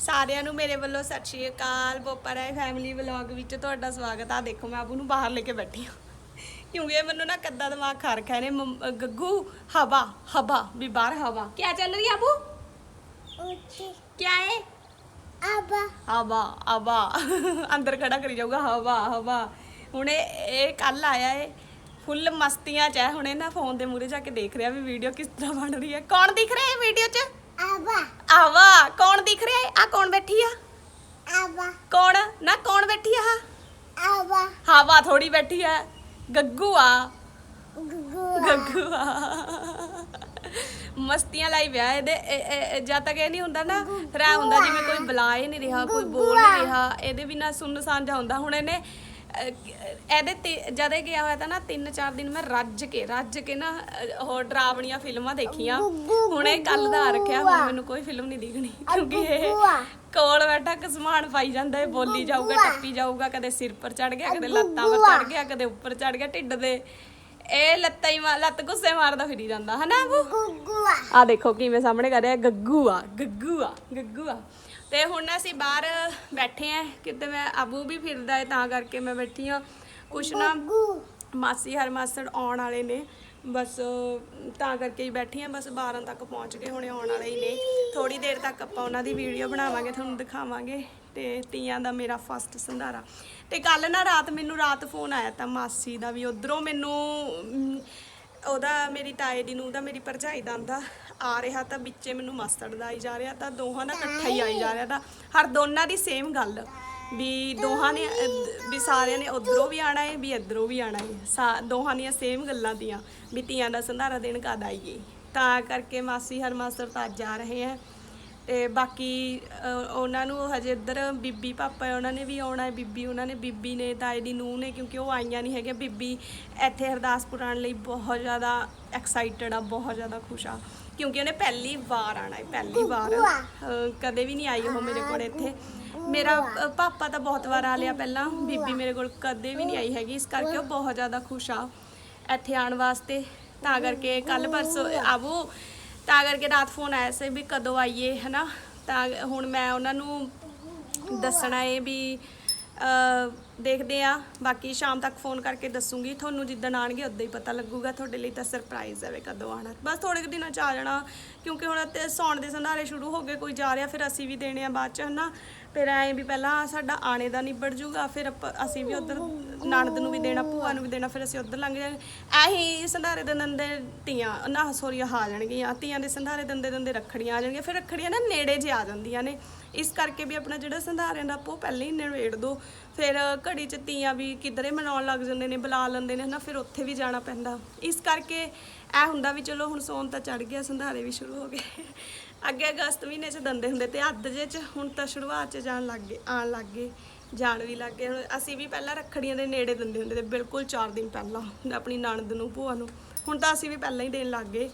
ਸਾਰਿਆਂ ਨੂੰ ਮੇਰੇ ਵੱਲੋਂ ਸਤਿ ਸ਼੍ਰੀ ਅਕਾਲ ਬੋਪਾ ਰਾਏ ਫੈਮਿਲੀ ਵਲੌਗ ਵਿੱਚ ਤੁਹਾਡਾ ਸਵਾਗਤ ਆ। ਦੇਖੋ ਮੈਂ ਆਬੂ ਨੂੰ ਬਾਹਰ ਲੈ ਕੇ ਬੈਠੀ ਹਾਂ। ਕਿਉਂਕਿ ਇਹ ਮੈਨੂੰ ਨਾ ਕੱਦਾ ਦਿਮਾਗ ਖਾ ਰੱਖਿਆ ਨੇ। ਗੱਗੂ ਹਵਾ ਹਵਾ ਵੀ ਬਾਹਰ ਹਵਾ। ਕੀ ਚੱਲ ਰਹੀ ਆਬੂ ਕੀ ਹੈ ਆਬਾ। ਅੰਦਰ ਖੜਾ ਕਰੀ ਜਾਊਗਾ। ਹਵਾ ਹਵਾ। ਹੁਣ ਇਹ ਇਹ ਕੱਲ ਆਇਆ ਏ। ਫੁੱਲ ਮਸਤੀਆਂ ਚ ਹੈ। ਹੁਣ ਇਹ ਨਾ ਫੋਨ ਦੇ ਮੂਰੇ ਜਾ ਕੇ ਦੇਖ ਰਿਹਾ ਵੀ ਵੀਡੀਓ ਕਿਸ ਤਰ੍ਹਾਂ ਬਣ ਰਹੀ ਹੈ। ਕੌਣ ਦਿਖ ਰਿਹਾ ਹੈ ਵੀਡੀਓ 'ਚ? ਆਵਾ। ਆਵਾ। ਕੌਣ ਦਿਖ ਰਿਹਾ ਆ ਕੌਣ ਬੈਠੀ ਆ? ਆਵਾ। ਕੌਣ? ਨਾ ਕੌਣ ਬੈਠੀ ਆ? ਆਵਾ। ਹਵਾ ਥੋੜੀ ਬੈਠੀ ਆ। ਗੱਗੂ ਆ। ਗੱਗੂ ਆ। ਮਸਤੀਆਂ ਲਈ ਵਿਆਹ ਇਹਦੇ। ਇਹ- ਇਹ- ਇਹ ਜਦ ਤੱਕ ਇਹ ਨਹੀਂ ਹੁੰਦਾ ਨਾ ਫਿਰ ਐ ਹੁੰਦਾ ਜਿਵੇਂ ਕੋਈ ਬੁਲਾ ਹੀ ਨਹੀਂ ਰਿਹਾ ਕੋਈ ਬੋਲ ਨਹੀਂ ਰਿਹਾ। ਇਹਦੇ ਬਿਨਾ ਸੁੰਨ ਸਾਂਝਾ ਹੁੰਦਾ। ਹੁਣ ਇਹਨੇ ਇਹਦੇ ਤੇ ਜਦ ਇਹ ਗਿਆ ਹੋਇਆ ਤਾਂ ਨਾ 3-4 ਦਿਨ ਮੈਂ ਰੱਜ ਕੇ ਰੱਜ ਕੇ ਨਾ ਅਹ, ਡਰਾਵਣੀਆਂ ਫਿਲਮਾਂ ਦੇਖੀਆਂ। ਹੁਣ ਇਹ ਕੱਲ ਦਾ ਰੱਖਿਆ ਹੁਣ ਮੈਨੂੰ ਕੋਈ ਫਿਲਮ ਨਹੀਂ ਦਿਖਣੀ। ਕਿਉਂਕਿ ਇਹ ਕੋਲ ਬੈਠਾ ਕਸਮਾਨ ਪਾਈ ਜਾਂਦਾ ਹੈ ਬੋਲੀ ਜਾਊਗਾ ਟੱਪੀ ਜਾਊਗਾ ਕਦੇ ਸਿਰ ਪਰ ਚੜ ਗਿਆ ਕਦੇ ਲੱਤਾਂ ਪਰ ਚੜ ਗਿਆ ਕਦੇ ਉੱਪਰ ਚੜ ਗਿਆ ਢਿੱਡ ਦੇ। ਇਹ ਲੱਤਾਂ ਹੀ ਲੱਤ ਗੁੱਸੇ ਮਾਰਦਾ ਫਿਰੀ ਜਾਂਦਾ ਹਨਾ ਆਹ ਦੇਖੋ ਕਿਵੇਂ ਸਾਹਮਣੇ ਕਰ ਰਿਹਾ ਗੱਗੂ ਆ ਗੱਗੂ ਆ ਗੱਗੂ ਆ ਤੇ ਹੁਣ ਅਸੀਂ ਬਾਹਰ ਬੈਠੇ ਆ ਕਿਤੇ ਮੈਂ ਅਬੂ ਵੀ ਫਿਰਦਾ ਹੈ ਤਾਂ ਕਰਕੇ ਮੈਂ ਬੈਠੀ ਆ ਕੁਛ ਨਾ ਮਾਸੀ ਹਰ ਮਾਸੜ ਆਉਣ ਵਾਲੇ ਨੇ ਬਸ ਤਾਂ ਕਰਕੇ ਹੀ ਬੈਠੀ ਆ ਬਸ 12 ਤੱਕ ਪਹੁੰਚ ਗਏ ਹੁਣੇ ਆਉਣ ਵਾਲੇ ਹੀ ਨੇ। ਥੋੜੀ ਦੇਰ ਤੱਕ ਆਪਾਂ ਉਹਨਾਂ ਦੀ ਵੀਡੀਓ ਬਣਾਵਾਂਗੇ ਤੁਹਾਨੂੰ ਦਿਖਾਵਾਂਗੇ ਤੇ ਤੀਆਂ ਦਾ ਮੇਰਾ ਫਸਟ ਸੰਧਾਰਾ। ਤੇ ਕੱਲ ਨਾ ਰਾਤ ਮੈਨੂੰ ਰਾਤ ਫੋਨ ਆਇਆ ਤਾਂ ਮਾਸੀ ਦਾ ਵੀ ਉਧਰੋਂ ਮੈਨੂੰ ਉਹਦਾ ਮੇਰੀ ਤਾਏ ਦੀ ਨੂੰ ਦਾ ਮੇਰੀ ਭਰਜਾਈ ਦਾ ਆਂਦਾ ਆ ਰਿਹਾ ਤਾਂ ਵਿੱਚੇ ਮੈਨੂੰ ਮਾਸੜ ਦਾ ਆਈ ਜਾ ਰਿਹਾ ਤਾਂ ਦੋਹਾਂ ਦਾ ਇਕੱਠਾ ਹੀ ਆਈ ਜਾ ਰਿਹਾ ਤਾਂ ਹਰ ਦੋਨਾਂ ਦੀ ਸੇਮ ਗੱਲ। ਵੀ ਦੋਹਾਂ ਨੇ ਅਹ, ਵੀ ਸਾਰਿਆਂ ਨੇ ਉਧਰੋਂ ਵੀ ਆਣਾ ਹੈ ਵੀ ਇੱਧਰੋਂ ਵੀ ਆਣਾ ਹੈ ਸਾ- ਦੋਹਾਂ ਦੀਆਂ ਸੇਮ ਗੱਲਾਂ ਦੀਆਂ ਵੀ ਧੀਆਂ ਦਾ ਸੰਧਾਰਾ ਦੇਣ ਕਦ ਆਈਏ। ਤਾਂ ਕਰਕੇ ਮਾਸੀ ਹਰ ਮਾਸਟਰ ਤਾਂ ਅੱਜ ਆ ਰਹੇ ਹੈ ਤੇ ਬਾਕੀ ਅਹ, ਉਹਨਾਂ ਨੂੰ ਹਜੇ ਇੱਧਰ ਬੀਬੀ ਪਾਪਾ ਹੈ, ਉਹਨਾਂ ਨੇ ਵੀ ਆਉਣਾ ਹੈ ਬੀਬੀ ਉਹਨਾਂ ਨੇ ਬੀਬੀ ਨੇ ਤਾਏ ਦੀ ਨੂੰਹ ਨੇ ਕਿਉਂਕਿ ਉਹ ਆਈਆਂ ਨਹੀਂ ਹੈਗੀਆਂ। ਬੀਬੀ ਇੱਥੇ ਹਰਦਾਸਪੁਰ ਆਉਣ ਲਈ ਬਹੁਤ ਜ਼ਿਆਦਾ ਐਕਸਾਈਟਡ ਆ ਬਹੁਤ ਜ਼ਿਆਦਾ ਖੁਸ਼ ਆ। ਕਿਉਂਕਿ ਉਹਨੇ ਪਹਿਲੀ ਵਾਰ ਆਣਾ ਹੈ ਪਹਿਲੀ ਵਾਰ। ਅਹ, ਕਦੇ ਵੀ ਨਹੀਂ ਆਈ ਉਹ ਮੇਰੇ ਕੋਲ ਇੱਥੇ। ਮੇਰਾ ਅ, ਪਾਪਾ ਤਾਂ ਬਹੁਤ ਵਾਰ ਆ ਲਿਆ ਪਹਿਲਾਂ। ਬੀਬੀ ਮੇਰੇ ਕੋਲ ਕਦੇ ਵੀ ਨਹੀਂ ਆਈ ਹੈਗੀ ਇਸ ਕਰਕੇ ਉਹ ਬਹੁਤ ਜ਼ਿਆਦਾ ਖੁਸ਼ ਆ ਇੱਥੇ ਆਉਣ ਵਾਸਤੇ। ਤਾਂ ਕਰਕੇ ਕੱਲ ਪਰਸੋਂ ਆਵੋ। ਤਾਂ ਕਰਕੇ ਰਾਤ ਫੋਨ ਆਇਆ ਸੀ ਵੀ ਕਦੋਂ ਆਈਏ ਹਨਾ? ਤਾਂ ਹੁਣ ਮੈਂ ਉਹਨਾਂ ਨੂੰ ਦੱਸਣਾ ਹੈ ਵੀ ਦੇਖਦੇ ਆ। ਬਾਕੀ ਸ਼ਾਮ ਤੱਕ ਫੋਨ ਕਰਕੇ ਦੱਸੂਗੀ। ਤੁਹਾਨੂੰ ਜਿੱਦਣ ਆਣਗੇ ਉਦੋਂ ਹੀ ਪਤਾ ਲੱਗੂਗਾ। ਤੁਹਾਡੇ ਲਈ ਤਾਂ ਸਰਪ੍ਰਾਈਜ਼ ਹੈ ਵੀ ਕਦੋਂ ਆਣਾ ਬਸ ਥੋੜੇ ਕੁ ਦਿਨਾਂ ਚ ਆ ਜਾਣਾ। ਕਿਉਂਕਿ ਹੁਣ ਤੇ ਸੌਣ ਦੇ ਸੰਧਾਰੇ ਸ਼ੁਰੂ ਹੋ ਗਏ, ਕੋਈ ਜਾ ਰਿਹਾ, ਫਿਰ ਅਸੀਂ ਵੀ ਦੇਣੇ ਆ ਬਾਅਦ ਚ, ਹਨਾ? ਫਿਰ ਐਂ ਵੀ ਪਹਿਲਾਂ ਸਾਡਾ ਆਣੇ ਦਾ ਨਿਬੜ ਜੂਗਾ, ਫਿਰ ਆਪਾਂ- ਅਸੀਂ ਵੀ ਉਧਰ ਨਣਦ ਨੂੰ ਵੀ ਦੇਣਾ, ਭੂਆ ਨੂੰ ਵੀ ਦੇਣਾ, ਫਿਰ ਅਸੀਂ ਉਧਰ ਲੰਘ ਜਾਵਾਂਗੇ ਐਹੀ ਸੰਧਾਰੇ ਦੇ ਦੰਦੇ ਧੀਆਂ, ਨਾ ਸੋਰੀ ਆ ਜਾਣਗੀਆਂ। ਤੀਆਂ ਦੇ ਸੰਧਾਰੇ ਦੰਦੇ ਦੰਦੇ ਰੱਖੜੀਆਂ ਆ ਜਾਣਗੀਆਂ, ਫਿਰ ਰੱਖੜੀਆਂ ਨਾ ਨੇੜੇ ਜੇ ਆ ਜਾਂਦੀਆਂ ਨੇ। ਇਸ ਕਰਕੇ ਵੀ ਆਪਣਾ ਜਿਹੜਾ ਸੰਧਾਰਿਆਂ ਦਾ ਆਪੋ ਪਹਿਲਾਂ ਹੀ ਨਿਬੇੜ ਦੋ। ਫਿਰ ਘੜੀ ਚ ਤੀਆਂ ਵੀ ਕਿਧਰੇ ਮਨਾਉਣ ਲੱਗ ਜਾਂਦੇ ਨੇ, ਬੁਲਾ ਲੈਂਦੇ ਨੇ, ਹਨਾ, ਫਿਰ ਉੱਥੇ ਵੀ ਜਾਣਾ ਪੈਂਦਾ। ਇਸ ਕਰਕੇ ਇਹ ਹੁੰਦਾ ਵੀ ਚਲੋ ਹੁਣ ਸੌਣ ਤਾਂ ਚੜ ਗਿਆ, ਸੰਧਾਰੇ ਵੀ ਸ਼ੁਰੂ ਹੋ ਗਏ। ਅੱਗੇ ਅਗਸਤ ਮਹੀਨੇ ਚ ਦੰਦੇ ਹੁੰਦੇ ਤੇ ਅੱਧ ਜੇ ਚ ਹੁਣ ਤਾਂ ਸ਼ੁਰੂਆਤ ਚ ਜਾਣ ਲੱਗ ਗਏ ਆਣ ਲੱਗ ਗਏ, ਜਾਣ ਵੀ ਲੱਗ ਗਏ। ਹੁਣ ਅਸੀਂ ਵੀ ਪਹਿਲਾਂ ਰੱਖੜੀਆਂ ਦੇ ਨੇੜੇ ਦਿੰਦੇ ਹੁੰਦੇ ਤੇ ਬਿਲਕੁਲ 4 ਦਿਨ ਪਹਿਲਾਂ ਆਪਣੀ ਨਣਦ ਨੂੰ, ਭੂਆ ਨੂੰ। ਹੁਣ ਤਾਂ ਅਸੀਂ ਵੀ ਪਹਿਲਾਂ ਹੀ ਦੇਣ ਲੱਗ ਗਏ,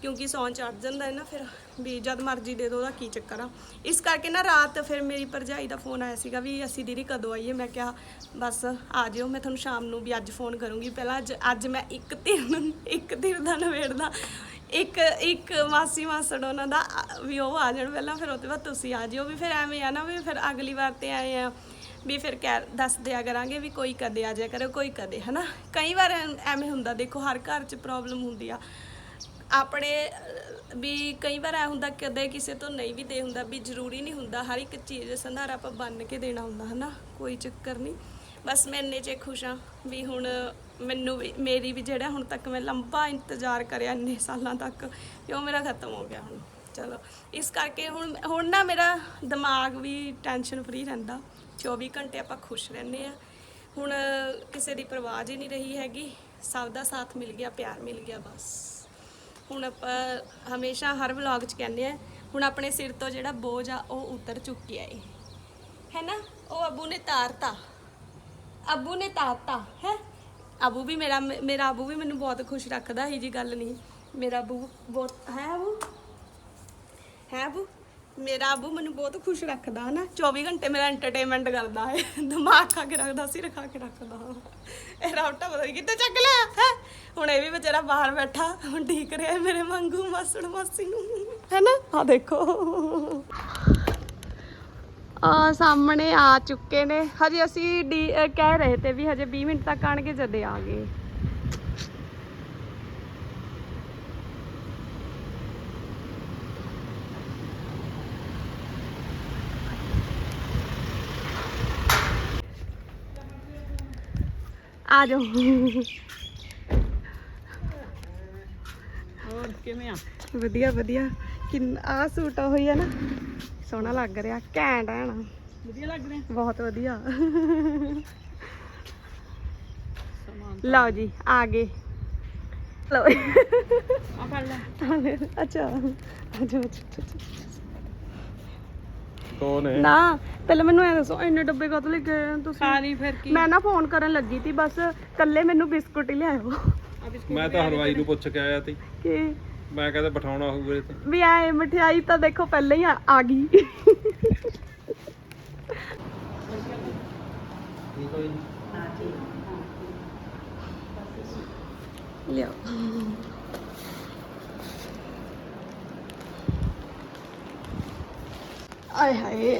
ਕਿਉਂਕਿ ਸੌਣ ਚੜ ਜਾਂਦਾ ਹੈ ਨਾ ਫਿਰ, ਵੀ ਜਦ ਮਰਜ਼ੀ ਦੇ ਦੋ ਉਹਦਾ ਕੀ ਚੱਕਰ ਆ। ਇਸ ਕਰਕੇ ਨਾ ਰਾਤ ਫਿਰ ਮੇਰੀ ਭਰਜਾਈ ਦਾ ਫੋਨ ਆਇਆ ਸੀਗਾ ਵੀ ਅਸੀਂ ਦੀਦੀ ਕਦੋਂ ਆਈਏ? ਮੈਂ ਕਿਹਾ, ਬਸ ਆ ਜਿਓ, ਮੈਂ ਤੁਹਾਨੂੰ ਸ਼ਾਮ ਨੂੰ ਵੀ ਅੱਜ ਫੋਨ ਕਰੂੰਗੀ। ਪਹਿਲਾਂ ਅੱਜ ਅੱਜ ਮੈਂ ਇੱਕ ਧਿਰ ਇੱਕ ਧਿਰ ਦਾ ਨਵੇੜਦਾ ਇੱਕ ਇੱਕ ਮਾਸੀ ਮਾਸੜ ਉਹਨਾਂ ਦਾ, ਵੀ ਉਹ ਆ ਜਾਣ ਪਹਿਲਾਂ, ਫਿਰ ਉਹਦੇ ਬਾਅਦ ਤੁਸੀਂ ਆ ਜਿਓ, ਵੀ ਫਿਰ ਐਵੇਂ ਆ ਨਾ, ਵੀ ਫਿਰ ਅਗਲੀ ਵਾਰ ਤੇ ਆਏ ਆ, ਵੀ ਫਿਰ ਕਹਿ ਦੱਸ ਦਿਆ ਕਰਾਂਗੇ ਵੀ ਕੋਈ ਕਦੇ ਆ ਜਾਇਆ ਕਰੋ ਕੋਈ ਕਦੇ, ਹਨਾ? ਕਈ ਵਾਰ ਐਵੇਂ ਹੁੰਦਾ, ਦੇਖੋ, ਹਰ ਘਰ 'ਚ ਪ੍ਰੋਬਲਮ ਹੁੰਦੀ ਆ। ਆਪਣੇ, ਵੀ ਕਈ ਵਾਰ ਐ ਹੁੰਦਾ, ਕਦੇ ਕਿਸੇ ਤੋਂ ਨਹੀਂ ਵੀ ਦੇ ਹੁੰਦਾ, ਵੀ ਜ਼ਰੂਰੀ ਨਹੀਂ ਹੁੰਦਾ, ਹਰ ਇੱਕ ਚੀਜ਼ ਸੰਧਾਰਾ ਆਪਾਂ ਬੰਨ ਕੇ ਦੇਣਾ ਹੁੰਦਾ, ਹਨਾ? ਕੋਈ ਚੱਕਰ ਨਹੀਂ। ਬਸ ਮੈਂ ਇੰਨੇ 'ਚ ਖੁਸ਼ ਹਾਂ ਵੀ ਹੁਣ ਮੈਨੂੰ ਵੀ, ਮੇਰੀ ਵੀ ਜਿਹੜਾ ਹੁਣ ਤੱਕ ਮੈਂ ਲੰਬਾ ਇੰਤਜ਼ਾਰ ਕਰਿਆ ਇੰਨੇ ਸਾਲਾਂ ਤੱਕ ਵੀ ਉਹ ਮੇਰਾ ਖਤਮ ਹੋ ਗਿਆ ਹੁਣ। ਚਲੋ, ਇਸ ਕਰਕੇ ਹੁਣ ਹੁਣ ਨਾ ਮੇਰਾ ਦਿਮਾਗ ਵੀ ਟੈਨਸ਼ਨ ਫਰੀ ਰਹਿੰਦਾ। 24 ਘੰਟੇ ਆਪਾਂ ਖੁਸ਼ ਰਹਿੰਦੇ ਆ ਹੁਣ ਕਿਸੇ ਦੀ ਪਰਵਾਹ ਹੀ ਨਹੀਂ ਰਹੀ ਹੈਗੀ। ਸਭ ਦਾ ਸਾਥ ਮਿਲ ਗਿਆ, ਪਿਆਰ ਮਿਲ ਗਿਆ ਬਸ। ਹੁਣ ਆਪਾਂ ਹਮੇਸ਼ਾ ਹਰ ਵਲੌਗ 'ਚ ਕਹਿੰਦੇ ਆ ਹੁਣ ਆਪਣੇ ਸਿਰ ਤੋਂ ਜਿਹੜਾ ਬੋਝ ਆ ਉਹ ਉਤਰ ਚੁੱਕਿਆ ਏ। ਹੈ ਨਾ? ਉਹ ਅਬੂ ਨੇ ਤਾਰਤਾ। ਅਬੂ ਨੇ ਤਾਰਤਾ ਹੈ? ਅਬੂ ਵੀ ਮੇਰਾ ਮੇਰਾ ਅਬੂ ਵੀ ਮੈਨੂੰ ਬਹੁਤ ਖੁਸ਼ ਰੱਖਦਾ ਹੀ ਜੀ ਗੱਲ ਨਹੀਂ। ਮੇਰਾ ਅਬੂ ਬਹੁਤ, ਹੈ ਅਬੂ? ਹੈ ਅਬੂ? ਮੇਰਾ ਅਬੂ ਮੈਨੂੰ ਬਹੁਤ ਖੁਸ਼ ਰੱਖਦਾ, ਹਨਾ? 24 ਘੰਟੇ ਮੇਰਾ ਐਂਟਰਟੇਨਮੈਂਟ ਕਰਦਾ ਹੈ। ਦਿਮਾਗ ਖਾ ਕੇ ਰੱਖਦਾ, ਸਿਰ ਖਾ ਕੇ ਰੱਖਦਾ। ਇਹ ਰਾਉਟਾ ਪਤਾ ਨਹੀਂ ਕਿੱਥੇ ਚੱਕ ਲਿਆ, ਹੈ? ਹੁਣ ਇਹ ਵੀ ਵਿਚਾਰਾ ਬਾਹਰ ਬੈਠਾ, ਹੁਣ ਠੀਕ ਰਿਹਾ ਮੇਰੇ ਵਾਂਗੂ ਮਾਸੜ ਮਾਸੀ ਨੂੰ ਹੈਨਾ ਆ ਦੇਖੋ। ਆ ਸਾਹਮਣੇ ਆ ਚੁੱਕੇ ਨੇ। ਹਜੇ ਅਸੀਂ ਕਹਿ ਰਹੇ ਤੇ ਵੀ ਹਜੇ 20 ਮਿੰਟ ਤੱਕ ਆਣਗੇ ਜਦੇ ਆ ਗਏ ਆ ਜਾਓ। ਹੋਰ ਕਿਵੇਂ ਆ? ਵਧੀਆ ਵਧੀਆ। ਕਿੰਨਾ ਆ ਸੂਟ ਹੋਈ ਹੈ ਨਾ। ਸੋਹਣਾ ਲੱਗ ਰਿਹਾ ਘੈਂਟ ਹੈ ਨਾ। ਵਧੀਆ ਲੱਗ ਰਿਹਾ? ਬਹੁਤ ਵਧੀਆ। ਲਓ ਜੀ ਆ ਗਏ। ਲਓ। ਆ ਫੜ ਲੈ। ਅੱਛਾ। ਅੱਛਾ ਅੱਛਾ ਦੋ ਨੇ ਨਾ ਪਹਿਲਾਂ ਮੈਨੂੰ ਐ ਦੱਸੋ ਇੰਨੇ ਡੱਬੇ ਕਦੋਂ ਲੈ ਕੇ ਆਏ ਹੋ ਤੁਸੀਂ? ਖਾ ਲਈ ਫਿਰ ਕੀ? ਮੈਂ ਨਾ ਫੋਨ ਕਰਨ ਲੱਗੀ ਸੀ ਬਸ ਕੱਲੇ ਮੈਨੂੰ ਬਿਸਕੁਟ ਹੀ ਲਿਆਇਓ ਮੈਂ ਤਾਂ ਹਲਵਾਈ ਨੂੰ ਪੁੱਛ ਕੇ ਆਇਆ ਸੀ। ਕਿ ਮੈਂ ਕਹਿੰਦਾ ਬਿਠਾਉਣਾ ਹੋਊਗਾ ਇੱਥੇ ਵੀ ਐ ਮਠਿਆਈ ਤਾਂ ਦੇਖੋ ਪਹਿਲਾਂ ਹੀ ਆ ਆ ਗਈ। ਲਿਓ। ਆਏ ਹਾਏ।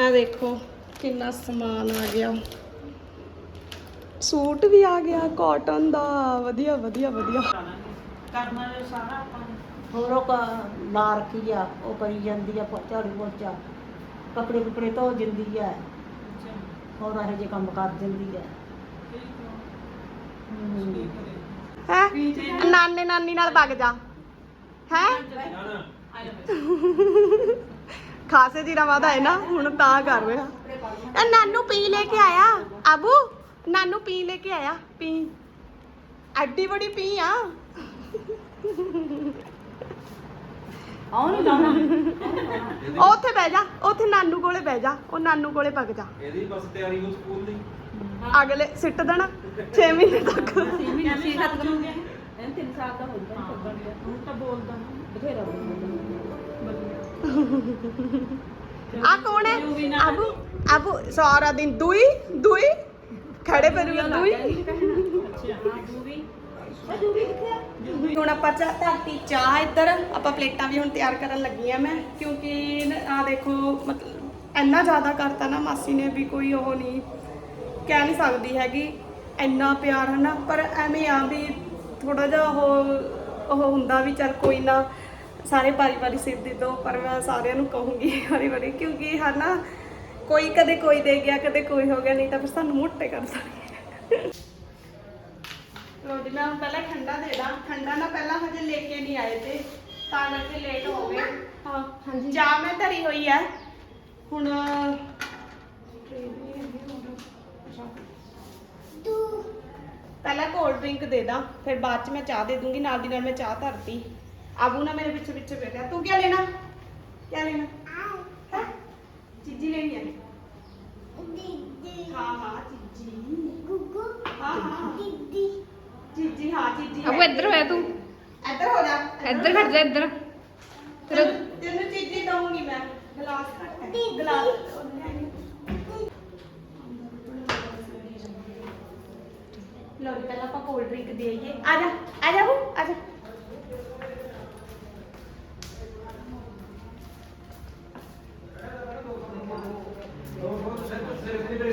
ਆ ਦੇਖੋ ਕਿੰਨਾ ਸਮਾਨ ਆ ਗਿਆ। ਸੂਟ ਵੀ ਆ ਗਿਆ ਕਾਟਨ ਦਾ। ਵਧੀਆ ਵਧੀਆ ਵਧੀਆ। ਕਰਨਾ ਹੈ ਸਾਰਾ ਆਪਾਂ ਨੇ। ਹੋਰ ਉਹ ਕ- ਲਾ ਰੱਖੀ ਆ ਉਹ ਕਰੀ ਜਾਂਦੀ ਆ ਪੋ- ਝਾੜੂ ਪੋਚਾ। ਕੱਪੜੇ ਕੁਪੜੇ ਧੋ ਦਿੰਦੀ ਆ। ਹੋਰ ਇਹੋ ਜਿਹੇ ਕੰਮ ਕਰ ਦਿੰਦੀ ਆ। ਹਮ। ਹੈ। ਨਾਨੇ ਨਾਨੀ ਨਾਲ ਵਗ ਜਾ। ਹੈ? ਖਾਸੇ ਦਿਨਾਂ ਬਾਅਦ ਆਏ ਨਾ ਹੁਣ ਤਾਂ ਕਰ ਰਿਹਾ। ਇਹ ਨਾਨੂ ਪੀ ਲੈ ਕੇ ਆਇਆ। ਆਬੂ ਨਾਨੂ ਪੀ ਲੈ ਕੇ ਆਇਆ ਪੀ। ਐਡੀ ਬੜੀ ਪੀ ਆ। ਆਉਂ ਨਹੀਂ ਲਾਉਣਾ। ਉਹ ਉੱਥੇ ਬਹਿ ਜਾ ਉੱਥੇ ਨਾਨੂ ਕੋਲੇ ਬਹਿ ਜਾ ਉਹ ਨਾਨੂ ਕੋਲੇ ਵਗ ਜਾ। ਇਹਦੀ ਬਸ ਤਿਆਰੀ ਹੋ ਸਕੂਲ ਦੀ? ਅਗਲੇ ਸਿੱਟ ਦੇਣਾ 6 ਮਹੀਨੇ ਤੱਕ। ਖਤਮ ਹੋ ਇਹ ਤਿੰਨ ਸਾਲ ਦਾ ਹੋ ਗਿਆ ਹੁਣ ਤਾਂ ਬੋਲਦਾ। ਬਥੇਰਾ ਆ ਕੌਣ ਹੈ? ਆਬੂ ਆਬੂ ਸਾਰਾ ਦਿਨ ਦੁਈ ਦੁਈ। ਖੜੇ ਪੈਰੂਗਾ ਦੁਈ ਹੁਣ ਆਪਾਂ ਚਾਹ ਧਰਤੀ ਚਾਹ ਇੱਧਰ ਆਪਾਂ ਪਲੇਟਾਂ ਵੀ ਹੁਣ ਤਿਆਰ ਕਰਨ ਲੱਗੀਆਂ ਮੈਂ ਕਿਉਂਕਿ ਆ ਦੇਖੋ ਮਤਲਬ ਇੰਨਾ ਜ਼ਿਆਦਾ ਕਰਤਾ ਨਾ ਮਾਸੀ ਨੇ ਵੀ ਕੋਈ ਉਹ ਨਹੀਂ ਕਹਿ ਨਹੀਂ ਸਕਦੀ ਹੈਗੀ ਇੰਨਾ ਪਿਆਰ ਹੈ ਨਾ ਪਰ ਐਵੇਂ ਆ ਵੀ ਥੋੜਾ ਜਿਹਾ ਉਹ ਉਹ ਹੁੰਦਾ ਵੀ ਚੱਲ ਕੋਈ ਨਾ ਸਾਰੇ ਪਾਰੀ ਪਾਰੀ ਸਿਰ ਦੇ ਦੋ ਪਰ ਮੈਂ ਸਾਰਿਆਂ ਨੂੰ ਕਹੂੰਗੀ ਵਾਰੀ ਵਾਰੀ ਕਿਉਂਕਿ ਹਨਾ ਕੋਈ ਕਦੇ ਕੋਈ ਦੇ ਗਿਆ ਕਦੇ ਕੋਈ ਹੋ ਗਿਆ ਨਹੀਂ ਤਾਂ ਫਿਰ ਸਾਨੂੰ ਮੋਟੇ ਕਰ ਸਕਦੇ ਲੋ ਜੀ ਮੈਂ ਹੁਣ ਪਹਿਲਾਂ ਠੰਡਾ ਦੇ ਦਾਂ। ਠੰਡਾ ਨਾ ਪਹਿਲਾਂ ਹਜੇ ਲੈ ਕੇ ਨਹੀਂ ਆਏ ਤੇ ਤਾਂ ਕਰਕੇ ਲੇਟ ਹੋ ਗਏ। ਹਾਂ ਹਾਂਜੀ। ਚਾਹ ਮੈਂ ਧਰੀ ਹੋਈ ਹੈ ਹੁਣ ਪਹਿਲਾਂ ਕੋਲਡ ਡਰਿੰਕ ਦੇ ਦਾਂ ਫਿਰ ਬਾਅਦ ਚ ਮੈਂ ਚਾਹ ਦੇ ਦੂੰਗੀ ਨਾਲ ਦੀ ਨਾਲ ਮੈਂ ਚਾਹ ਧਰਤੀ। ਆਬੂ ਨਾ ਮੇਰੇ ਪਿੱਛੇ ਪਿੱਛੇ ਬੈਠਾ ਤੂੰ ਕੀ ਲੈਣਾ? ਕੀ ਲੈਣਾ? ਆ ਚੀਜ਼ੀ ਲੈਣੀ ਹੈ ਦੀਦੀ ਹਾਂ ਹਾਂ ਚੀਜ਼ੀ। ਗੁੱਗੂ। ਹਾਂ ਹਾਂ। ਦੀਦੀ ਚੀਜ਼ੀ ਹਾਂ ਚੀਜ਼ੀ ਅਬੂ ਇੱਧਰ ਹੋਇਆ ਤੂੰ। ਇੱਧਰ ਹੋ ਜਾ। ਇੱਧਰ ਖੜ ਜਾ ਇੱਧਰ। ਤੇਰਾ ਤੈਨੂੰ ਤੈਨੂੰ ਚੀਜ਼ੀ ਦਊਂਗੀ ਮੈਂ। ਗਲਾਸ ਘੱਟ ਹੈ। ਗਲਾਸ ਉਹ ਲਿਆਈ। ਲਓ ਜੀ ਪਹਿਲਾਂ ਆਪਾਂ ਕੋਲਡ ਡਰਿੰਕ ਦੇ ਆਈਏ। ਆ ਜਾ ਆ ਜਾ ਬੂ ਆ ਜਾ।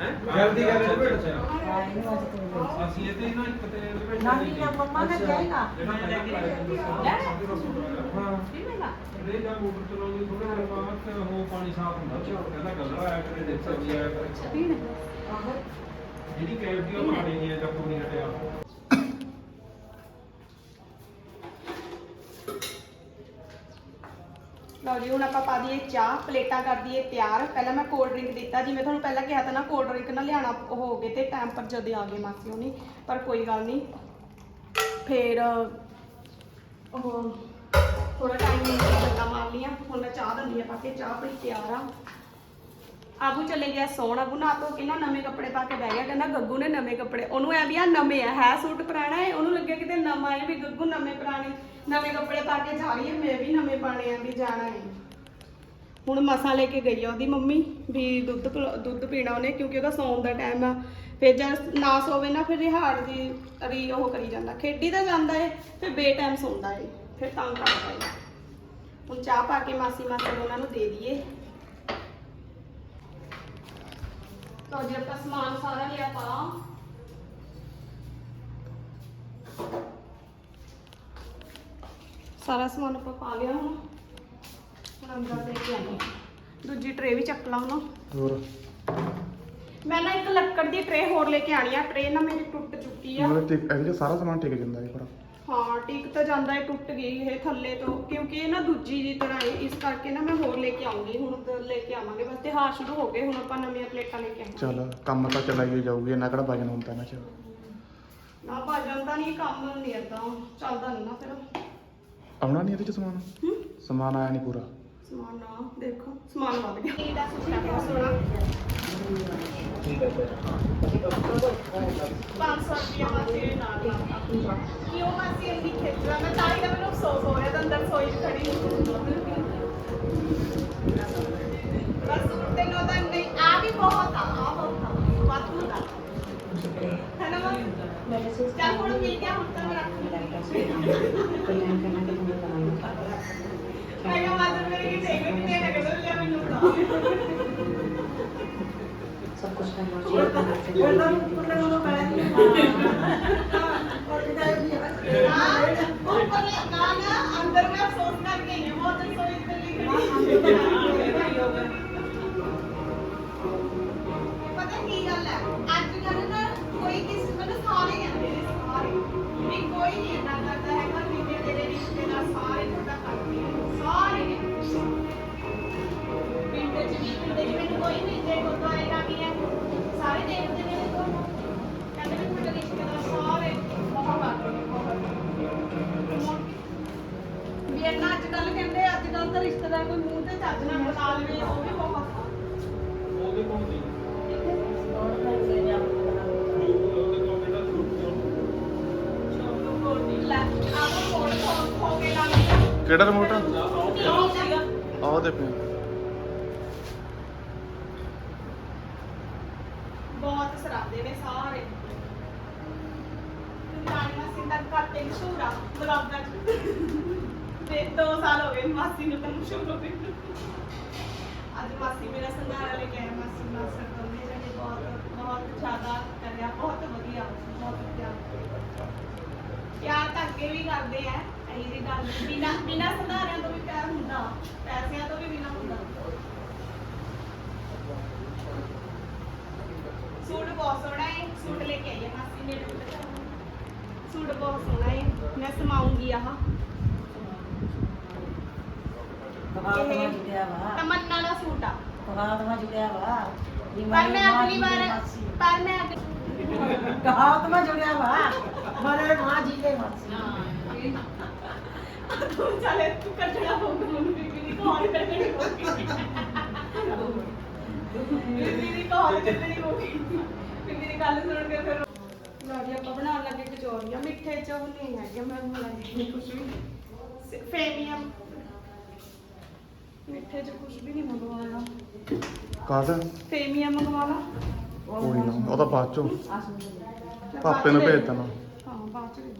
ਹੈ? ਗਲਤੀ ਕਰ ਲਪੇਟ ਦੇ ਅਸੀਂ ਇਹਦੇ ਨਾ ਇੱਕ ਤੇ ਲਪੇਟ ਨਾਨੀ ਦਾ ਮੰਮਾ ਨੇ ਕਹੇਗਾ ਜਿਹੜਾ ਲੈ ਕੇ ਹਾਂ। ਇਹ ਜਾਂ ਮੋਟਰ ਚਲਾਉਂਦੀ ਥੋੜਾ ਜਿਹਾ ਤੇ ਉਹ ਪਾਣੀ ਸਾਫ਼ ਹੁੰਦਾ। ਝੋੜ ਕਹਿੰਦਾ ਗੱਲੜਾ ਆਇਆ ਕਰੇ ਦੇਖ ਸਬਜ਼ੀ ਆਇਆ ਕਰੇ। ਜਿਹੜੀ ਕੈਵਟੀ ਉਹ ਪਾਣੀ ਨਹੀਂ ਹੈ ਜਾਂ ਕੋਈ ਨਹੀਂ ਹਟਿਆ। ਲਓ ਜੀ, ਹੁਣ ਆਪਾਂ ਪਾ ਦਈਏ ਚਾਹ, ਪਲੇਟਾਂ ਕਰ ਦਈਏ ਤਿਆਰ ਪਹਿਲਾਂ ਮੈਂ ਕੋਲਡ ਡਰਿੰਕ ਦਿੱਤਾ ਜਿਵੇਂ ਤੁਹਾਨੂੰ ਪਹਿਲਾਂ ਕਿਹਾ ਤਾਂ ਨਾ ਕੋਲਡ ਡਰਿੰਕ ਨਾ ਲਿਆਣਾ ਹੋ ਗਏ ਤੇ ਟਾਈਮ ਪਰ ਜਦੇ ਆ ਗਏ ਮਾਸੀ ਹੋਣੀ, ਪਰ ਕੋਈ ਗੱਲ ਨਹੀਂ। ਫੇਰ ਉਹ ਥੋੜਾ ਟਾਈਮ ਨਹੀਂ ਗੱਲਾਂ ਮਾਰ ਲੀਆਂ ਹੁਣ ਮੈਂ ਚਾਹ ਦਿੰਦੀ ਆ ਪਾ ਕੇ ਚਾਹ ਪਈ ਤਿਆਰ ਆ। ਆਬੂ ਚਲੇ ਗਿਆ, ਸੌਣ ਆਬੂ ਨਾ ਧੋ ਕੇ ਨਾ ਨਵੇਂ ਕੱਪੜੇ ਪਾ ਕੇ ਬਹਿ ਗਿਆ, ਕਹਿੰਦਾ ਗੱਗੂ ਨੇ ਨਵੇਂ ਕੱਪੜੇ। ਉਹਨੂੰ ਐ ਵੀ ਆ, ਨਵੇਂ ਆ, ਹੈ ਸੂਟ ਪੁਰਾਣਾ ਹੈ ਉਹਨੂੰ ਲੱਗਿਆ ਕਿਤੇ ਨਵਾਂ ਹੈ ਵੀ ਗੱਗੂ ਨਵੇਂ ਪੁਰਾਣੇ, ਨਵੇਂ ਕੱਪੜੇ ਪਾ ਕੇ ਜਾ ਰਹੀ ਹੈ ਮੈਂ ਵੀ ਨਵੇਂ ਪਾਣੇ ਆ, ਵੀ ਜਾਣਾ ਹੈ ਹੁਣ ਮਸਾਂ ਲੈ ਕੇ ਗਈ ਆ ਉਹਦੀ ਮੰਮੀ, ਵੀ ਦੁੱਧ ਪਿਲਾ- ਦੁੱਧ ਪੀਣਾ ਉਹਨੇ, ਕਿਉਂਕਿ ਉਹਦਾ ਸੌਣ ਦਾ ਟਾਈਮ ਆ। ਫਿਰ ਜਦ ਨਾ ਸੋਵੇ ਨਾ, ਫਿਰ ਰਿਹਾੜ ਦੀ, ਰੀ ਉਹ ਕਰੀ ਜਾਂਦਾ। ਖੇਡੀ ਤਾਂ ਜਾਂਦਾ ਏ, ਫਿਰ ਬੇਟਾਈਮ ਸੌਂਦਾ ਏ, ਫਿਰ ਤਾਂ ਕਰਦਾ ਏ। ਹੁਣ ਚਾਹ ਪਾ ਕੇ ਮਾਸੀ ਮਾਸੀ ਨੂੰ ਉਹਨਾਂ ਨੂੰ ਦੇ ਦਈਏ। ਤਾਂ ਜੇ ਆਪਾਂ ਸਮਾਨ ਸਾਰਾ ਲਿਆ ਪਾ ਸਾਰਾ ਸਮਾਨ ਆਪਾਂ ਪਾ ਲਿਆ ਹੁਣ। ਹੁਣ ਅੰਦਰ ਦੇ ਕੇ ਆਣੀ ਦੂਜੀ ਟਰੇ ਵੀ ਚੱਕ ਲਾ ਹੁਣ। ਹੋਰ? ਮੈਂ ਨਾ ਇੱਕ ਲੱਕੜ ਦੀ ਟਰੇ ਹੋਰ ਲੈ ਕੇ ਆਣੀ ਆ। ਟਰੇ ਨਾ ਮੇਰੀ ਟੁੱਟ ਚੁੱਕੀ ਆ। ਮਤਲਬ ਟਿਕ ਇਹਦੇ ਚ ਸਾਰਾ ਸਮਾਨ ਟਿਕ ਜਾਂਦਾ ਹੈ ਪਰ ਹਾਂ ਟਿਕ ਤਾਂ ਜਾਂਦਾ ਹੈ ਟੁੱਟ ਗਈ ਇਹ ਥੱਲੇ ਤੋਂ ਕਿਉਂਕਿ ਇਹ ਨਾ ਦੂਜੀ ਦੀ ਤਰ੍ਹਾਂ ਹੈ ਇਸ ਕਰਕੇ ਨਾ ਮੈਂ ਹੋਰ ਲੈ ਕੇ ਆਉਂਗੀ ਹੁਣ ਤਾਂ ਲੈ ਕੇ ਆਵਾਂਗੇ ਬਸ ਤਿਉਹਾਰ ਸ਼ੁਰੂ ਹੋ ਗਏ ਹੁਣ ਆਪਾਂ ਨਵੀਆਂ ਪਲੇਟਾਂ ਲੈ ਕੇ ਆਵਾਂਗੇ। ਚੱਲ ਕੰਮ ਤਾਂ ਚਲਾਈ ਜਾਊਗੀ ਇੰਨਾ ਕਿਹੜਾ ਵਜਨ ਹੁੰਦਾ ਇਹਨਾਂ ਚ? ਨਾ ਭਾਜਨ ਤਾਂ ਨਹੀਂ ਕੰਮ ਨਹੀਂ ਏਦਾਂ ਚੱਲਦਾ ਨਹੀਂ ਨਾ ਫਿਰ। ਆਉਣਾ ਨਹੀਂ ਇਹਦੇ ਚ ਸਮਾਨ? ਹੂੰ? ਸਮਾਨ ਆਇਆ ਨਹੀਂ ਪੂਰਾ। ਸਮਾਨ ਨਾ ਦੇਖੋ ਸਮਾਨ ਵੱਧ ਗਿਆ ਇਹਦਾ ਸੁਣਾ ਬਹੁਤ ਸੋਹਣਾ 500 ਰੁਪਿਆ ਮਾਸੀ ਨਾਲ ਲਾਤਾ ਕਿਉਂ ਮਾਸੀ ਇੰਨੀ ਖੇਚਲਾ ਮੈਂ ਤਾਂ ਹੀ ਤਾਂ ਮੈਨੂੰ ਅਫਸੋਸ ਹੋ ਰਿਹਾ ਤਾਂ ਅੰਦਰ ਸੋਈ 'ਚ ਖੜੀ ਬਸ ਤੈਨੂੰ ਤਾਂ ਨਹੀਂ ਆ ਵੀ ਬਹੁਤ ਆ ਆ ਬਹੁਤ ਆ ਵਾਧੂ ਦਾ ਹੈ ਨਾ ਮਾਂ ਚੱਲ ਹੁਣ ਮਿਲ ਕਿਹੜਾ ਰਿਮੋਟ ਆ? ਆਹ ਦੇ ਪਏ ਬਹੁਤ ਸਰਾਦੇ ਨੇ ਸਾਰੇ। ਰਾਣੀਆਂ ਸਿੰਘ ਦਾ ਘਾਟੇ ਮਸ਼ਹੂਰ ਤੇ 2 ਸਾਲ ਹੋ ਗਏ ਮਾਸੀ ਨੂੰ ਤਾਂ ਮਸ਼ਹੂਰ ਹੋ। ਗਈ ਅੱਜ ਮਾਸੀ ਮੇਰਾ ਸੰਧਾਰਾ ਲੈ ਕੇ ਆਇਆ ਮਾਸੀ ਮਾਸਟਰ ਦੋਨੇ ਜਣੇ ਬਹੁਤ ਬਹੁਤ ਜ਼ਿਆਦਾ ਕਰਿਆ ਬਹੁਤ ਵਧੀਆ ਬਹੁਤ ਵਧੀਆ ਪਿਆਰ ਤਾਂ ਅੱਗੇ ਵੀ ਕਰਦੇ ਆ ਇਹੀ ਦੀ ਗੱਲ ਨੀ। ਬਿਨਾਂ ਬਿਨਾਂ ਸੰਧਾਰਿਆਂ ਤੋਂ ਵੀ ਪਿਆਰ ਹੁੰਦਾ ਪੈਸਿਆਂ ਤੋਂ ਵੀ ਬਿਨਾਂ ਹੁੰਦਾ। ਸੂਟ ਬਹੁਤ ਸੋਹਣਾ ਹੈ ਸੂਟ ਲੈ ਕੇ ਆਈ ਹੈ ਮਾਸੀ ਨੇ ਸੂਟ ਬਹੁਤ ਸੋਹਣਾ ਹੈ ਮੈਂ ਸਮਾਉਂਗੀ ਆਹ। ਇਹ ਤਮੰਨਾ ਦਾ ਸੂਟ ਆ। ਪਰ ਮੈਂ ਅਗਲੀ ਵਾਰ ਪਰ ਮੈਂ ਕਹਾਵਤ ਮੈਂ ਜੁੜਿਆ ਵਾ। ਮਰੇ ਮਾਂ ਜੀ ਦੇ ਮਾਸੀ। ਤੂੰ ਚੱਲੇ ਤੂੰ ਕੱਢਣਾ ਹੋਊਗਾ ਮੈਨੂੰ ਬੀਬੀ ਦੀ ਕਹਾਣੀ ਕੱਢਣੀ ਹੋਊਗੀ। ਬੀਬੀ ਦੀ ਕਹਾਣੀ ਕੱਢਣੀ ਹੋਊਗੀ। ਬੀਬੀ ਦੀ ਗੱਲ ਸੁਣ ਕੇ ਫਿਰ ਲਓ ਜੀ ਆਪਾਂ ਬਣਾਉਣ ਲੱਗੇ ਕਚੌਰੀਆਂ। ਮਿੱਠੇ ਚ ਉਹ ਨਹੀਂ ਹੈਗੇ ਮੈਂ ਬਣਾਈ ਨਹੀਂ ਕੁਝ ਵੀ ਸ- ਫੇਮੀਆਂ ਮਿੱਠੇ ਚ ਕੁਝ ਵੀ ਨਹੀਂ ਮੰਗਵਾਉਣਾ। ਕਾਹਦਾ? ਫੇਮੀਆਂ ਮੰਗਵਾ ਲਾ। ਕੋਈ ਨਾ ਉਹ ਤਾਂ ਬਾਅਦ ਚੋਂ। ਪਾਪੇ ਨੂੰ ਭੇਜ ਦੇਣਾ। ਹਾਂ ਬਾਅਦ ਚ ਦੇ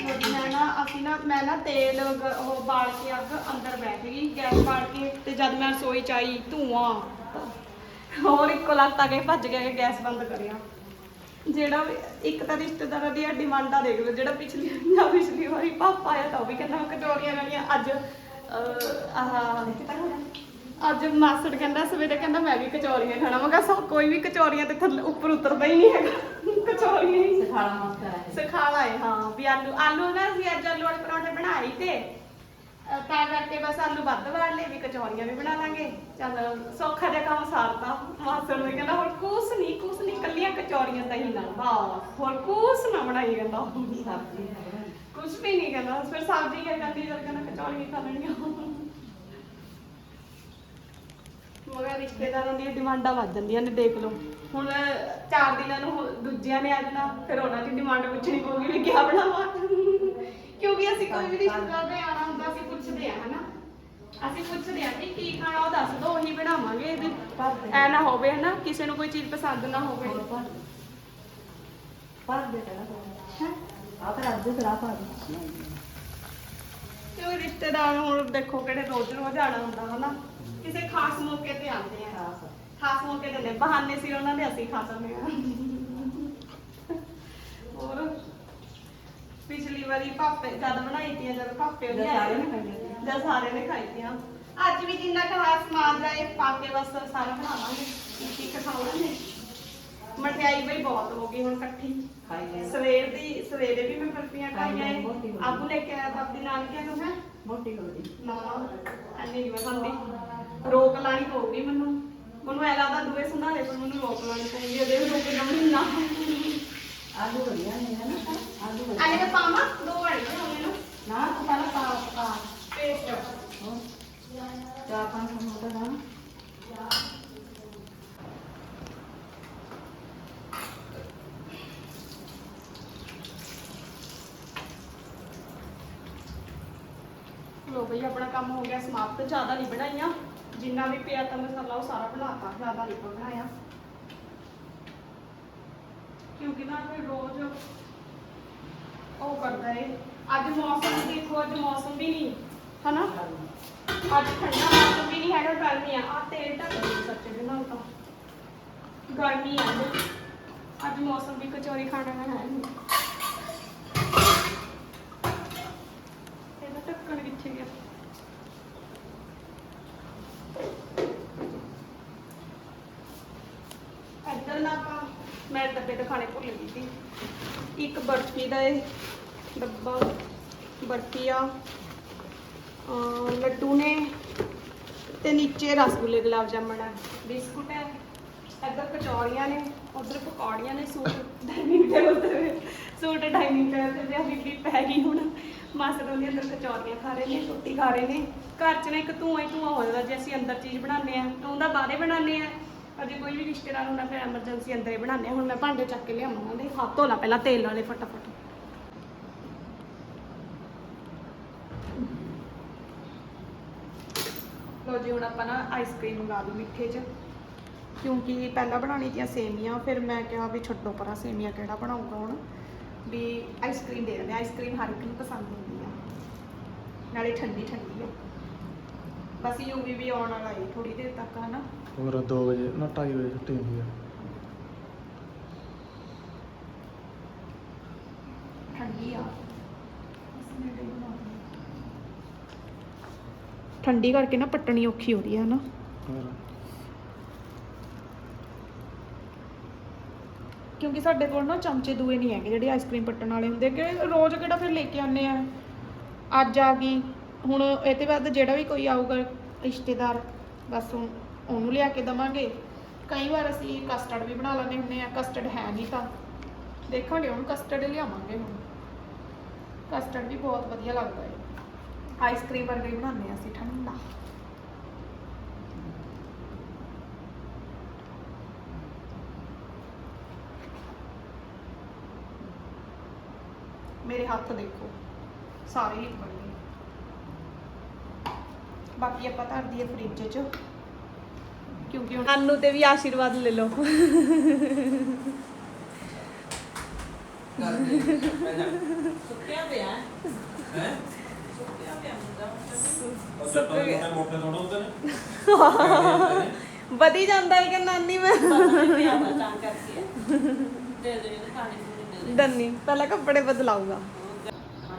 ਮੈਂ ਨਾ ਅਸੀਂ ਨਾ ਮੈਂ ਨਾ ਤੇਲ ਗ- ਉਹ ਬਾਲ ਕੇ ਅੱਗ ਅੰਦਰ ਬੈਠ ਗਈ ਗੈਸ ਬਾਲ ਕੇ ਤੇ ਜਦ ਮੈਂ ਰਸੋਈ ਚ ਆਈ ਧੂਆਂ। ਹੋਰ ਇੱਕੋ ਲੱਤ ਆ ਕੇ ਭੱਜ ਗਿਆ ਕਿ ਗੈਸ ਬੰਦ ਕਰਿਆ। ਜਿਹੜਾ ਵੀ ਇੱਕ ਤਾਂ ਰਿਸ਼ਤੇਦਾਰਾਂ ਦੀਆਂ ਡਿਮਾਂਡਾਂ ਦੇਖ ਲਓ ਜਿਹੜਾ ਪਿਛਲੀ ਜਾਂ ਪਿਛਲੀ ਵਾਰੀ ਪਾਪਾ ਆਇਆ ਤਾਂ ਉਹ ਵੀ ਕਹਿੰਦਾ ਮੈਂ ਕਟੋਰੀਆਂ ਲੈਣੀਆਂ। ਅੱਜ ਅਹ, ਆਹ ਅੱਜ ਮਾਸੜ ਕਹਿੰਦਾ ਸਵੇਰੇ ਕਹਿੰਦਾ ਮੈਂ ਵੀ ਕਚੌਰੀਆਂ ਖਾਣਾ। ਮੈਂ ਕਿਹਾ ਸੋ ਕੋਈ ਵੀ ਕਚੌਰੀਆਂ ਤੇ ਥੱਲੇ ਉੱਪਰ ਉਤਰਦਾ ਹੀ ਨਹੀਂ ਹੈਗਾ। ਕਚੌਰੀਆਂ ਹੀ ਸਖਾਲਾ ਮਸਤ ਹੈ ਸਿਖਾਲਾ ਹੈ ਹਾਂ ਵੀ ਆਲੂ ਆਲੂ ਨਾ ਅਸੀਂ ਅੱਜ ਆਲੂ ਵਾਲੇ ਪਰੌਂਠੇ ਬਣਾਈ ਤੇ ਅਹ ਤਾਂ ਕਰਕੇ ਬਸ ਆਲੂ ਵੱਧ ਵਾੜ ਲਏ ਵੀ ਕਚੌਰੀਆਂ ਵੀ ਬਣਾ ਲਾਂਗੇ। ਚੱਲ ਸੌਖਾ ਜਿਹਾ ਕੰਮ ਸਾਰਤਾ ਮਾਸੜ ਨੇ। ਕਹਿੰਦਾ ਹੋਰ ਕੁਛ ਨਹੀਂ ਕੁਛ ਨਹੀਂ ਕੱਲੀਆਂ ਕਚੌਰੀਆਂ ਤਾਂ ਹੀ ਨਾ ਬਸ। ਹੋਰ ਕੁਛ ਨਾ ਬਣਾਈ ਕਹਿੰਦਾ ਸਬਜ਼ੀ ਕੁਛ ਵੀ ਨਹੀਂ ਕਹਿੰਦਾ। ਫਿਰ ਸਬਜ਼ੀ ਕਿਆ ਕਰਨੀ ਜਦ ਕਹਿੰਦਾ ਕਚੌਰੀਆਂ ਖਾ ਲੈਣੀਆਂ। ਮਗਰ ਰਿਸ਼ਤੇਦਾਰਾਂ ਦੀਆਂ ਡਿਮਾਂਡਾਂ ਵੱਧ ਜਾਂਦੀਆਂ ਨੇ ਦੇਖ ਲਓ। ਹੁਣ ਚਾਰ ਦਿਨਾਂ ਨੂੰ ਹੋ- ਦੂਜਿਆਂ ਨੇ ਆ ਜਾਣਾ ਫਿਰ ਉਹਨਾਂ ਦੀ ਡਿਮਾਂਡ ਪੁੱਛਣੀ ਪਊਗੀ ਵੀ ਕਿਆ ਬਣਾਵਾਂ। ਕਿਉਂਕਿ ਅਸੀਂ ਕੋਈ ਵੀ ਰਿਸ਼ਤੇਦਾਰ ਦੇ ਆਣਾ ਹੁੰਦਾ ਅਸੀਂ ਪੁੱਛਦੇ ਆ ਹਨਾ? ਅਸੀਂ ਪੁੱਛਦੇ ਆ ਕਿ ਕੀ ਖਾਣਾ ਉਹ ਦੱਸ ਦੋ ਉਹੀ ਬਣਾਵਾਂਗੇ ਵੀ ਐ ਨਾ ਹੋਵੇ ਹਨਾ? ਕਿਸੇ ਨੂੰ ਕੋਈ ਚੀਜ਼ ਪਸੰਦ ਨਾ ਹੋਵੇ। ਉਹ ਰਿਸ਼ਤੇਦਾਰ ਹੁਣ ਦੇਖੋ ਕਿਹੜੇ ਰੋਜ਼ ਰੋਜ਼ ਆਣਾ ਹੁੰਦਾ ਹਨਾ? ਕਿਸੇ ਖਾਸ ਮੌਕੇ ਤੇ ਆਉਂਦੇ ਆ। ਖਾਸ ਮੌਕੇ ਤੇ ਨੇ ਬਹਾਨੇ ਸਿਰ ਉਹਨਾਂ ਦੇ ਅਸੀਂ ਖਾ ਸਕਦੇ ਆ। ਹੋਰ? ਪਿਛਲੀ ਵਾਰੀ ਪਾਪੇ ਜਦ ਬਣਾਈ ਤੀ ਜਦ ਪਾਪੇ ਉਹਨੇ ਆਏ ਨੇ ਖਾਈਆਂ ਜਦ ਸਾਰੇ ਨੇ ਖਾਈ ਤੀਆਂ ਅੱਜ ਵੀ ਜਿੰਨਾ ਕੁ ਹਾਸ ਸਮਾਨ ਦਾ ਇਹ ਪਾ ਕੇ ਬਸ ਸਾਰਾ ਬਣਾਵਾਂਗੇ। ਇੱਕ ਖਾਵਾਂਗੇ ਮਠਿਆਈ ਬਈ ਬਹੁਤ ਹੋ ਗਈ ਹੁਣ ਇਕੱਠੀ। ਸਵੇਰ ਦੀ ਸਵੇਰੇ ਵੀ ਮੈਂ ਬਰਫੀਆਂ ਖਾਈਆਂ। ਆਬੂ ਲੈ ਕੇ ਆਇਆ ਤਾਂ ਆਪਣੀ ਨਾਨਕਿਆਂ ਨੂੰ ਹੈ। ਮੋਟੀ ਹੋ ਗਈ ਨਾ ਨਹੀਂ ਮੈਂ ਖਾਂਦੀ ਰੋਕ ਲਾਣੀ ਪਊਗੀ ਮੈਨੂੰ। ਮੈਨੂੰ ਐ ਲੱਗਦਾ ਦੂਏ ਸੰਧਾਰੇ ਪਰ ਮੈਨੂੰ ਰੋਕ ਲਾਣੀ ਪਊਗੀ ਉਹਦੇ ਵੀ ਰੋਕ ਨਾ। ਮਹੀਨਾ ਆਲੂ ਵਧੀਆ ਨੇ ਹੈ ਨਾ ਆਲੂ ਵਧੀਆ। ਮੈਂ ਪਾਵਾਂ ਦੋ ਵਾਰੀ ਬਣਾਉਣੇ ਨੂੰ। ਨਾ ਤੂੰ ਪਹਿਲਾਂ ਪਾ ਪਾ। ਪੇਸਟ। ਹੋਰ। ਚਾਰ ਪੰਜ ਟਮਾਟਰ ਨਾ। ਲੋ ਬਈ ਆਪਣਾ ਕੰਮ ਹੋ ਗਿਆ ਸਮਾਪਤ ਜ਼ਿਆਦਾ ਨਹੀਂ ਬਣਾਈਆਂ। ਜਿੰਨਾ ਵੀ ਪਿਆ ਤਾਂ ਮਸਾਲਾ ਉਹ ਸਾਰਾ ਬਣਾਤਾ ਜ਼ਿਆਦਾ ਨਹੀਂ ਬਣਾਇਆ। ਕਿਉਂਕਿ ਨਾ ਫਿਰ ਰੋਜ਼ ਉਹ ਕਰਦਾ ਏ। ਅੱਜ ਮੌਸਮ ਦੇਖੋ, ਅੱਜ ਮੌਸਮ ਵੀ ਨਹੀਂ। ਹਨਾ? ਅੱਜ ਠੰਡਾ ਮੌਸਮ ਵੀ ਨਹੀਂ ਹੈਗਾ, ਗਰਮੀ ਆ। ਆ ਤੇਲ ਢੱਕ ਦੇ ਸੱਚੇ ਦੇ ਨਾਲ ਤਾਂ। ਗਰਮੀ ਆ ਅੱਜ। ਮੌਸਮ ਵੀ ਕਚੋਰੀ ਖਾਣਾ ਦਾ ਹੈ ਨਹੀਂ। ਇਹਦਾ ਢੱਕਣ ਕਿੱਥੇ ਗਿਆ ਇੱਧਰ ਨਾ ਆਪਾਂ ਮੈਂ ਡੱਬੇ ਦਿਖਾਣੇ ਭੁੱਲ ਗਈ ਸੀ। ਇੱਕ ਬਰਫੀ ਦਾ ਇਹ ਡੱਬਾ, ਬਰਫੀ ਆ। ਲੱਡੂ ਨੇ ਤੇ ਨੀਚੇ ਰਸਗੁੱਲੇ ਗੁਲਾਬ ਜਾਮਣ ਆ। ਬਿਸਕੁਟ ਹੈ ਇੱਧਰ ਕਚੌਰੀਆਂ ਨੇ, ਉਧਰ ਪਕੌੜੀਆਂ ਨੇ, ਸੂਟ ਡਾਈਨਿੰਗ ਟੇਬਲ ਤੇ ਸੂਟ ਡਾਈਨਿੰਗ ਟੇਬਲ ਤੇ ਵਿਆਹ ਵੀ ਪੈ ਗਈ ਹੁਣ। ਮਾਸਟਰ ਉਹਨੇ ਅੰਦਰ ਕਚੌਰੀਆਂ ਖਾ ਰਹੇ ਨੇ, ਰੋਟੀ ਖਾ ਰਹੇ ਨੇ। ਘਰ 'ਚ ਨਾ ਇੱਕ ਧੂਆਂ ਹੀ ਧੂਆਂ ਹੋ ਜਾਂਦਾ ਜੇ ਅਸੀਂ ਅੰਦਰ ਚੀਜ਼ ਬਣਾਉਂਦੇ ਆ ਉਹਦਾ ਬਾਹਰੇ ਬਣਾਉਂਦੇ ਆ। ਪਰ ਕੋਈ ਵੀ ਰਿਸ਼ਤੇਦਾਰ ਹੁੰਦਾ ਫਿਰ ਐਮਰਜੈਂਸੀ ਅੰਦਰ ਬਣਾਉਂਦੇ ਆ ਹੁਣ ਮੈਂ ਭਾਂਡੇ ਚੱਕ ਕੇ ਲਿਆਵਾਂ, ਉਹਨਾਂ ਦੇ ਹੱਥ ਧੋ ਲਾ ਪਹਿਲਾਂ ਤੇਲ ਵਾਲੇ ਫਟਾਫਟ। ਲੋ ਜੀ, ਹੁਣ ਆਪਾਂ ਨਾ ਆਈਸਕ੍ਰੀਮ ਮੰਗਾ ਲਈ ਮਿੱਠੇ 'ਚ। ਕਿਉਂਕਿ ਪਹਿਲਾਂ ਬਣਾਉਣੀ ਤੀਆਂ ਸੇਮੀਆਂ, ਫਿਰ ਮੈਂ ਕਿਹਾ ਵੀ ਛੱਡੋ ਪਰਾਂ ਸੇਮੀਆਂ ਕਿਹੜਾ ਬਣਾਊਗਾ ਹੁਣ। ਵੀ ਆਈਸਕ੍ਰੀਮ ਦੇ ਦਿੰਦੇ ਆਈਸਕ੍ਰੀਮ ਹਰ ਇੱਕ ਨੂੰ ਪਸੰਦ ਹੁੰਦੀ ਆ। ਨਾਲੇ ਠੰਡੀ ਠੰਡੀ ਆ। ਬਸ ਯੂਵੀ ਵੀ ਆਉਣ ਵਾਲਾ ਹੈ ਥੋੜੀ ਦੇਰ ਤੱਕ ਹਨਾ? ਹੋਰ 2 ਵਜੇ ਨਾ 2:30 ਵਜੇ ਛੁੱਟੀ ਹੁੰਦੀ ਆ। ਠੰਡੀ ਆ। ਠੰਡੀ ਕਰਕੇ ਨਾ ਪੱਟਣੀ ਔਖੀ ਹੋ ਰਹੀ ਹੈ ਹਨਾ? ਹੋਰ? ਕਿਉਂਕਿ ਸਾਡੇ ਕੋਲ ਨਾ ਚਮਚੇ ਦੂਏ ਨਹੀਂ ਹੈਗੇ ਜਿਹੜੇ ਆਈਸਕ੍ਰੀਮ ਪੱਟਣ ਵਾਲੇ ਹੁੰਦੇ ਕਿ ਰੋਜ਼ ਕਿਹੜਾ ਫਿਰ ਲੈ ਕੇ ਆਉਂਦੇ ਆ? ਅੱਜ ਆ ਗਈ। ਹੁਣ ਇਹਦੇ ਬਾਅਦ ਜਿਹੜਾ ਵੀ ਕੋਈ ਆਊਗਾ ਰਿਸ਼ਤੇਦਾਰ, ਬਸ ਉਹਨੂੰ ਲਿਆ ਕੇ ਦਵਾਂਗੇ। ਕਈ ਵਾਰ ਅਸੀਂ ਕਸਟਰਡ ਵੀ ਬਣਾ ਲੈਂਦੇ ਹੁੰਦੇ ਆ ਕਸਟਰਡ ਹੈ ਨਹੀਂ ਤਾਂ। ਦੇਖਾਂਗੇ, ਹੁਣ ਕਸਟਰਡ ਲਿਆਵਾਂਗੇ ਹੁਣ। ਕਸਟਰਡ ਵੀ ਬਹੁਤ ਵਧੀਆ ਲੱਗਦਾ ਹੈ। ਆਈਸਕ੍ਰੀਮ ਵਰਗਾ ਹੀ ਬਣਾਉਂਦੇ ਆ ਅਸੀਂ, ਠੰਡਾ। ਮੇਰੇ ਹੱਥ ਦੇਖੋ, ਸਾਰੇ ਹੀ ਬਣ ਬਾਕੀ ਆਪਾਂ ਧਰ ਦਈਏ ਫ੍ਰਿਜ 'ਚ। ਕਿਉਂਕਿ ਅਨੂ ਤੇ ਵੀ ਆਸ਼ੀਰਵਾਦ ਲੈ ਲਓ। ਸੁੱਕਿਆ ਪਿਆ ਹੈ। ਸੁੱਕਿਆ ਪਿਆ ਮੁੰਡਾ। ਸੁੱਕ ਗਿਆ। ਮੋਟੇ ਥੋੜਾ ਹੁੰਦੇ ਨੇ। ਵਧੀ ਜਾਂਦਾ ਹੈ ਕਿ ਨਾਨੀ ਮੈਂ। ਪਿਆ ਵਾ ਤਾਂ ਕਰਕੇ। ਦੇ ਦੇ ਇਹਨੂੰ ਪਾਣੀ ਪੂਣੀ ਦੇ ਦੇ। ਦੰਨੀ ਪਹਿਲਾਂ ਕੱਪੜੇ ਬਦਲਾਊਗਾ। ਆਪਾਂ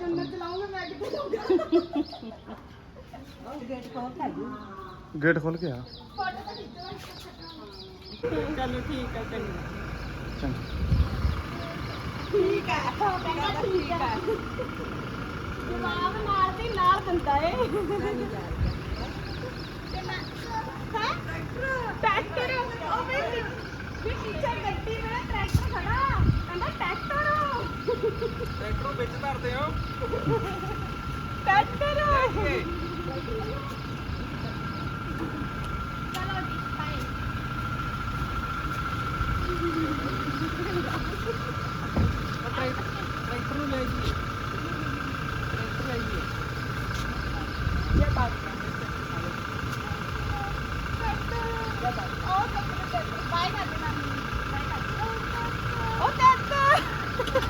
ਤੁਸੀਂ ਫੋਰਚੂਨਰ ਚਲਾਉਂਗੇ ਮੈਂ ਕਿੱਥੇ ਜਾਊਂਗਾ? ਉਹ ਗੇਟ ਖੋਲ ਕੇ ਆਜੂ ਗੇਟ ਖੋਲ ਕੇ ਆ ਫੋਟੋ ਤਾਂ ਖਿੱਚੋ ਚਲੋ ਠੀਕ ਹੈ ਚੰਗਾ। ਠੀਕ ਹੈ ਕਹਿੰਦਾ ਠੀਕ ਹੈ। ਜਵਾਬ ਨਾਲ ਤੇ ਨਾਲ ਦਿੰਦਾ ਏ।